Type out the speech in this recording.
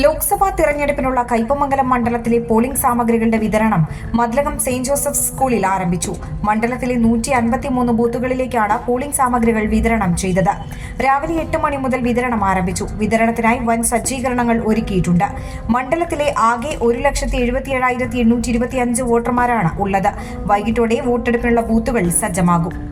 ലോക്സഭാ തിരഞ്ഞെടുപ്പിനുള്ള കൈപ്പമംഗലം മണ്ഡലത്തിലെ പോളിംഗ് സാമഗ്രികളുടെ വിതരണം മദ്ലകം സെയിന്റ് ജോസഫ് സ്കൂളിൽ ആരംഭിച്ചു. മണ്ഡലത്തിലെ നൂറ്റി അൻപത്തിമൂന്ന് ബൂത്തുകളിലേക്കാണ് പോളിംഗ് സാമഗ്രികൾ വിതരണം ചെയ്തത്. രാവിലെ എട്ട് മണി മുതൽ വിതരണം ആരംഭിച്ചു. വിതരണത്തിനായി വൻ സജ്ജീകരണങ്ങൾ ഒരുക്കിയിട്ടുണ്ട്. മണ്ഡലത്തിലെ ആകെ ഒരു ലക്ഷത്തി എഴുപത്തിയേഴായിരത്തി എണ്ണൂറ്റി ഇരുപത്തിയഞ്ച് വോട്ടർമാരാണ് ഉള്ളത്. വൈകിട്ടോടെ വോട്ടെടുപ്പിനുള്ള ബൂത്തുകൾ സജ്ജമാകും.